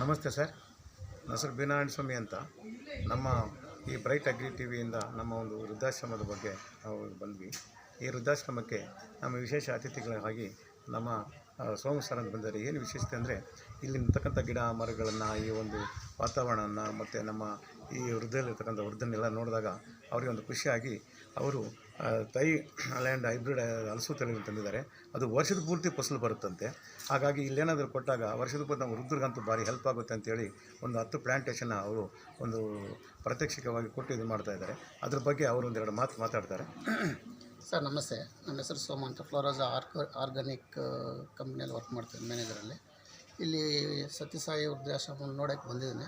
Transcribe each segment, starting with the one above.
ನಮಸ್ತೆ ಸರ್. ನನ್ನ ಹೆಸರು ಬೀನಾರಾಯಣ ಸ್ವಾಮಿ ಅಂತ. ನಮ್ಮ ಈ ಬ್ರೈಟ್ ಅಗ್ರಿ ಟಿ ವಿಯಿಂದ ನಮ್ಮ ಒಂದು ವೃದ್ಧಾಶ್ರಮದ ಬಗ್ಗೆ ನಾವು ಬಂದ್ವಿ. ಈ ವೃದ್ಧಾಶ್ರಮಕ್ಕೆ ನಮ್ಮ ವಿಶೇಷ ಅತಿಥಿಗಳಾಗಿ ನಮ್ಮ ಸೋಮ ಸರ್ ಬಂದರೆ ಏನು ವಿಶೇಷತೆ ಅಂದರೆ ಇಲ್ಲಿರ್ತಕ್ಕಂಥ ಗಿಡ ಮರಗಳನ್ನು, ಈ ಒಂದು ವಾತಾವರಣವನ್ನು ಮತ್ತು ನಮ್ಮ ಈ ವೃದ್ಧದಲ್ಲಿರ್ತಕ್ಕಂಥ ವೃದ್ಧನ್ನೆಲ್ಲ ನೋಡಿದಾಗ ಅವರಿಗೆ ಒಂದು ಖುಷಿಯಾಗಿ ಅವರು ತೈ ಲ್ಯಾಂಡ್ ಹೈಬ್ರಿಡ್ ಹಲಸು ತಳಿಗಳು ತಂದಿದ್ದಾರೆ. ಅದು ವರ್ಷದ ಪೂರ್ತಿ ಫಸಲು ಬರುತ್ತಂತೆ. ಹಾಗಾಗಿ ಇಲ್ಲೇನಾದರೂ ಕೊಟ್ಟಾಗ ವರ್ಷದ ಪೂರ್ತಿ ನಮ್ಮ ವೃದ್ಧರಿಗಂತೂ ಭಾರಿ ಹೆಲ್ಪ್ ಆಗುತ್ತೆ ಅಂತೇಳಿ ಒಂದು ಹತ್ತು ಪ್ಲ್ಯಾಂಟೇಷನ್ನ ಅವರು ಒಂದು ಪ್ರತ್ಯಕ್ಷಿಕವಾಗಿ ಕೊಟ್ಟು ಇದು ಮಾಡ್ತಾ ಇದ್ದಾರೆ. ಅದ್ರ ಬಗ್ಗೆ ಅವರು ಒಂದೆರಡು ಮಾತು ಮಾತಾಡ್ತಾರೆ. ಸರ್, ನಮಸ್ತೆ. ನನ್ನ ಹೆಸರು ಸೋಮ ಅಂತ ಫ್ಲೋರಾಜ ಆರ್ಕ ಆರ್ಗಾನಿಕ್ ಕಂಪ್ನಿಯಲ್ಲಿ ವರ್ಕ್ ಮಾಡ್ತೀನಿ ಮ್ಯಾನೇಜರಲ್ಲಿ ಇಲ್ಲಿ ಸತ್ಯಸಾಯಿ ವೃದ್ಧಾಶ್ರಮ ನೋಡೋಕ್ಕೆ ಬಂದಿದ್ದೀನಿ.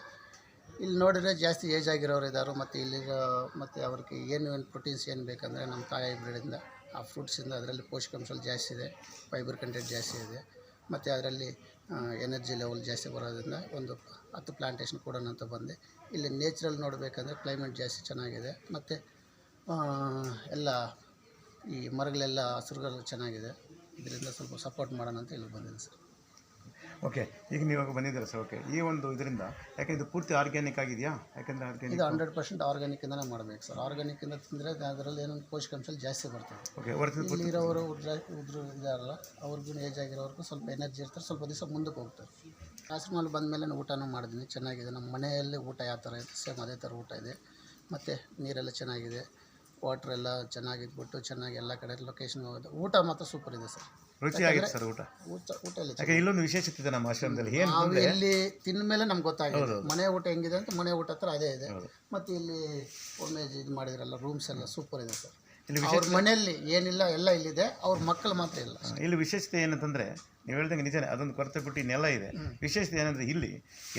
ಇಲ್ಲಿ ನೋಡಿದರೆ ಜಾಸ್ತಿ ಏಜ್ ಆಗಿರೋರು ಇದ್ದಾರೆ ಮತ್ತು ಇಲ್ಲಿ ಮತ್ತು ಅವ್ರಿಗೆ ಏನು ಏನು ಪ್ರೋಟೀನ್ಸ್ ಏನು ಬೇಕಂದರೆ ನಮ್ಮ ತಾಯಿ ಹೈಬ್ರಿಡಿಂದ ಆ ಫ್ರೂಟ್ಸಿಂದ ಅದರಲ್ಲಿ ಪೋಷಕಾಂಶಗಳು ಜಾಸ್ತಿ ಇದೆ ಫೈಬರ್ ಕಂಟೆಂಟ್ ಜಾಸ್ತಿ ಇದೆ, ಮತ್ತು ಅದರಲ್ಲಿ ಎನರ್ಜಿ ಲೆವೆಲ್ ಜಾಸ್ತಿ ಬರೋದ್ರಿಂದ ಒಂದು ಹತ್ತು ಪ್ಲಾಂಟೇಷನ್ ಕೊಡೋಣ ಅಂತ ಬಂದೆ. ಇಲ್ಲಿ ನೇಚರಲ್ ನೋಡಬೇಕಂದ್ರೆ ಕ್ಲೈಮೇಟ್ ಜಾಸ್ತಿ ಚೆನ್ನಾಗಿದೆ, ಮತ್ತು ಎಲ್ಲ ಈ ಮರಗಳೆಲ್ಲ ಹಸಿರುಗಳು ಚೆನ್ನಾಗಿದೆ, ಇದರಿಂದ ಸ್ವಲ್ಪ ಸಪೋರ್ಟ್ ಮಾಡೋಣ ಅಂತ ಇಲ್ಲಿ ಬಂದಿದೆ ಸರ್. ಓಕೆ ಈಗ ನೀವು ಇವಾಗ ಬಂದಿದ್ದೀರಾ ಸರ್ ಓಕೆ ಈ ಒಂದು ಇದರಿಂದ ಯಾಕೆ ಇದು ಪೂರ್ತಿ ಆರ್ಗ್ಯಾನಿಕ್ ಆಗಿದೆಯಾ? ಯಾಕೆಂದರೆ ಆರ್ಗ್ಯಾನಿಕ್ ಇದು ಹಂಡ್ರೆಡ್ ಪರ್ಸೆಂಟ್ ಆರ್ಗ್ಯಾನಿಕ್ಕಿಂದನೇ ಮಾಡಬೇಕು ಸರ್ ಆರ್ಗ್ಯಾನಿಕ್ಕಿಂದ ತಿಂದರೆ ಅದರಲ್ಲಿ ಏನೊಂದು ಪೋಷಕಾಂಶಗಳು ಜಾಸ್ತಿ ಬರ್ತದೆ. ಓಕೆ ವರ್ಷದ ಪೂರ್ತಿ ಇಲ್ಲಿರೋರು ಉದ್ರ ಉದ್ರು ಇದಾರಲ್ಲ ಅವ್ರಿಗೂ ಏಜ್ ಆಗಿರೋರ್ಗೂ ಸ್ವಲ್ಪ ಎನರ್ಜಿ ಇರ್ತಾರೆ ಸ್ವಲ್ಪ ದಿವಸ ಮುಂದಕ್ಕೆ ಹೋಗ್ತಾರೆ. ಆಶ್ರಮಲ್ಲಿ ಬಂದ ಮೇಲೆ ಊಟನೂ ಮಾಡಿದ್ದೀನಿ ಚೆನ್ನಾಗಿದೆ. ನಮ್ಮ ಮನೆಯಲ್ಲಿ ಊಟ ಯಾವ ಥರ ಇದೆ ಸೇಮ್ ಅದೇ ಥರ ಊಟ ಇದೆ. ಮತ್ತು ನೀರೆಲ್ಲ ಚೆನ್ನಾಗಿದೆ. ವಾಟ್ರ್ ಎಲ್ಲ ಚೆನ್ನಾಗಿದ್ಬಿಟ್ಟು ಚೆನ್ನಾಗಿ ಎಲ್ಲ ಕಡೆ ಲೊಕೇಶನ್ ಹೋಗೋದು. ಊಟ ಮಾತ್ರ ಸೂಪರ್ ಇದೆ ಸರ್. ರುಚಿಯಾಗಿದೆ ಸರ್ ಊಟ? ಊಟ ಊಟ ಎಲ್ಲ ಯಾಕೆ ಇಲ್ಲೊಂದು ವಿಶೇಷತೆ ಇದೆ ನಮ್ಮ ಆಶ್ರಮದಲ್ಲಿ? ಏನು ನಾವು ಇಲ್ಲಿ ತಿಂದ ಮೇಲೆ ನಮ್ಗೆ ಗೊತ್ತಾಗಿದೆ. ಮನೆ ಊಟ ಹೆಂಗಿದೆ ಅಂತ ಮನೆ ಊಟ ಹತ್ರ ಅದೇ ಇದೆ. ಮತ್ತು ಇಲ್ಲಿ ಒಮ್ಮೆ ಇದು ಮಾಡಿದ್ರಲ್ಲ ರೂಮ್ಸ್ ಎಲ್ಲ ಸೂಪರ್ ಇದೆ ಸರ್. ಇಲ್ಲಿ ಅವ್ರ ಮನೆಯಲ್ಲಿ ಏನಿಲ್ಲ ಎಲ್ಲ ಇಲ್ಲಿದೆ. ಅವ್ರ ಮಕ್ಕಳು ಮಾತ್ರ ಇಲ್ಲ. ಇಲ್ಲಿ ವಿಶೇಷತೆ ಏನಂತಂದ್ರೆ ನೀವು ಹೇಳ್ದಂಗೆ ನಿಜನೇ ಅದೊಂದು ಕೊರತೆ ಬಿಟ್ಟು ಇನ್ನೆಲ್ಲ ಇದೆ. ವಿಶೇಷತೆ ಏನಂದರೆ ಇಲ್ಲಿ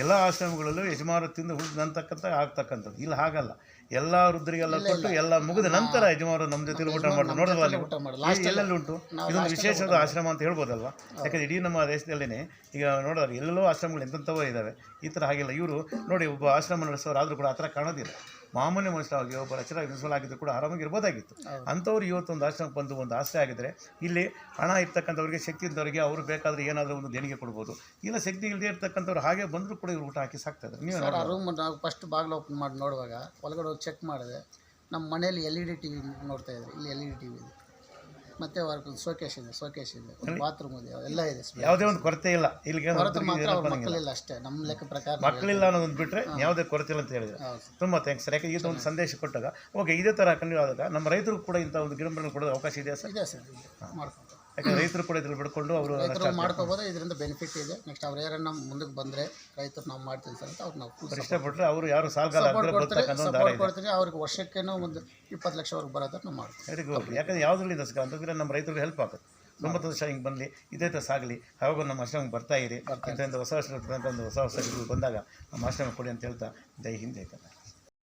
ಎಲ್ಲ ಆಶ್ರಮಗಳಲ್ಲೂ ಯಜಮಾನ ತಿಂದು ಹುಡ್ದು ನಂತಕ್ಕಂಥ ಆಗ್ತಕ್ಕಂಥದ್ದು. ಇಲ್ಲಿ ಹಾಗಲ್ಲ. ಎಲ್ಲ ವೃದ್ಧರಿಗೆಲ್ಲ ಕೊಟ್ಟು ಎಲ್ಲ ಮುಗಿದ ನಂತರ ಯಜಮಾನರು ನಮ್ಮ ಜೊತೆ ಊಟ ಮಾಡ್ತಾರೆ ನೋಡಲ್ವಾ ನೀವು? ಊಟ ಮಾಡಿ ಈ ಎಲ್ಲೆಲ್ಲಿ ಉಂಟು. ಇದೊಂದು ವಿಶೇಷವಾದ ಆಶ್ರಮ ಅಂತ ಹೇಳ್ಬೋದಲ್ವ? ಯಾಕಂದ್ರೆ ಇಡೀ ನಮ್ಮ ದೇಶದಲ್ಲೇ ಈಗ ನೋಡೋರು ಎಲ್ಲೆಲ್ಲೋ ಆಶ್ರಮಗಳು ಎಂತೆಂಥವೋ ಇದ್ದಾವೆ ಈ ಥರ ಹಾಗಿಲ್ಲ. ಇವರು ನೋಡಿ ಒಬ್ಬ ಆಶ್ರಮ ನಡೆಸೋರು ಆದರೂ ಕೂಡ ಆ ಥರ ಕಾಣೋದಿಲ್ಲ. ಮಾಮೂಲಿ ಮನುಷ್ಯರಾಗಿ ಒಬ್ಬ ರಚನಾಗಿ ಆಗಿದ್ರು ಕೂಡ ಆರಾಮಾಗಿ ಇರ್ಬೋದಾಗಿತ್ತು. ಅಂಥವ್ರು ಇವತ್ತೊಂದು ಆಶ್ರಮಕ್ಕೆ ಬಂದು ಒಂದು ಆಸೆ ಆಗಿದ್ರೆ ಇಲ್ಲಿ ಹಣ ಇರ್ತಕ್ಕಂಥವ್ರಿಗೆ ಶಕ್ತಿ ಇದ್ದವರಿಗೆ ಅವರು ಬೇಕಾದರೆ ಏನಾದರೂ ಒಂದು ದೇಣಿಗೆ ಕೊಡ್ಬೋದು. ಇಲ್ಲ ಶಕ್ತಿ ಇಲ್ಲದೆ ಇರ್ತಕ್ಕಂಥವ್ರು ಹಾಗೆ ಬಂದರೂ ಕೂಡ ಇವ್ರು ಊಟ ಹಾಕಿ ಸಾಕ್ತದೆ ನೀವು ರೂಮ್ ನಾವು ಫಸ್ಟ್ ಬಾಗಿಲು ಓಪನ್ ಮಾಡಿ ನೋಡುವಾಗ ಒಳಗಡೆ ಹೋಗಿ ಚೆಕ್ ಮಾಡಿದೆ ನಮ್ಮ ಮನೇಲಿ L E D T V ನೋಡ್ತಾ ಇದ್ದಾರೆ. ಇಲ್ಲಿ L E D T V ಇದೆ. ಮತ್ತು ಅವ್ರಿಗೆ ಶೋಕೇಶ್ ಇದೆ ಶೋಕೇಶ್ ಇದೆ. ಬಾತ್ರೂಮ್ ಇದೆ ಎಲ್ಲ ಇದೆ ಯಾವುದೇ ಒಂದು ಕೊರತೆ ಇಲ್ಲ. ಇಲ್ಲಿಗೆ ಹೊರತು ಮಾತ್ರ ಅವ್ರ ಮಕ್ಕಳಿಲ್ಲ ಅಷ್ಟೇ. ನಮ್ಮ ಲೆಕ್ಕ ಪ್ರಕಾರ ಮಕ್ಕಳಿಲ್ಲ ಅನ್ನೋದೊಂದು ಬಿಟ್ಟರೆ ಯಾವುದೇ ಕೊರತೆ ಇಲ್ಲ ಅಂತ ಹೇಳಿದ್ರೆ. ತುಂಬ ಥ್ಯಾಂಕ್ಸ್ ಸರ್. ಯಾಕೆ ಈ ಒಂದು ಸಂದೇಶ ಕೊಟ್ಟಾಗ ಓಕೆ ಇದೇ ಥರ ಕಂಡು ಆದಾಗ ನಮ್ಮ ರೈತರು ಕೂಡ ಇಂಥ ಒಂದು ಗಿಡಮರಗಳನ್ನು ಕೊಡೋದು ಅವಕಾಶ ಇದೆಯಾ ಸರ್? ಇದೆ ಸರ್ ಮಾಡ್ಕೊಂಡು ಯಾಕಂದ್ರೆ ರೈತರು ಕೂಡ ಇದ್ರಲ್ಲಿ ಬಿಡ್ಕೊಂಡು ಅವರು ರೈತರು ಮಾಡ್ಕೋಬೋದು ಇದರಿಂದ ಬೆನಿಫಿಟ್ ಇದೆ. ನೆಕ್ಸ್ಟ್ ಅವ್ರು ನಮ್ಮ ಮುಂದಕ್ಕೆ ಬಂದ್ರೆ ರೈತರು ನಾವು ಮಾಡ್ತೀವಿ ಸರ್ ಅಂತ ಅವ್ರು ನಾವು ಇಷ್ಟಪಟ್ಟರೆ ಅವರು ಯಾರು ಸಾಲಗಾಲ ಸಪೋರ್ಟ್ ಕೊಡ್ತೀವಿ ಅವ್ರಿಗೆ ವರ್ಷಕ್ಕೇನೋ ಒಂದು ಇಪ್ಪತ್ತು ಲಕ್ಷವರೆಗೆ ಬರೋದನ್ನ ನಾವು ಮಾಡ್ತೀವಿ. ವೆರಿ ಗುಡ್ ಯಾಕಂದ್ರೆ ಯಾವುದ್ರಲ್ಲಿ ಸಿಗ ಅಂತಂದ್ರೆ ನಮ್ಮ ರೈತರಿಗೆ ಹೆಲ್ಪ್ ಆಗುತ್ತೆ. ತೊಂಬತ್ತು ವರ್ಷ ಹಿಂಗೆ ಬಂದು ಇದೇ ಥರ ಸಾಗಲಿ. ಯಾವಾಗ ನಮ್ಮ ಆಶ್ರಮಕ್ಕೆ ಬರ್ತಾ ಇರಿ. ಅಂತ ಒಂದು ಹೊಸ ವರ್ಷ ಒಂದು ಹೊಸ ಹೊಸ ಬಂದಾಗ ನಮ್ಮ ಆಶ್ರಮ ಕೊಡಿ ಅಂತ ಹೇಳ್ತಾ ಜೈ ಹಿಂದೆ ಐತೆ ಕನ್ನಡ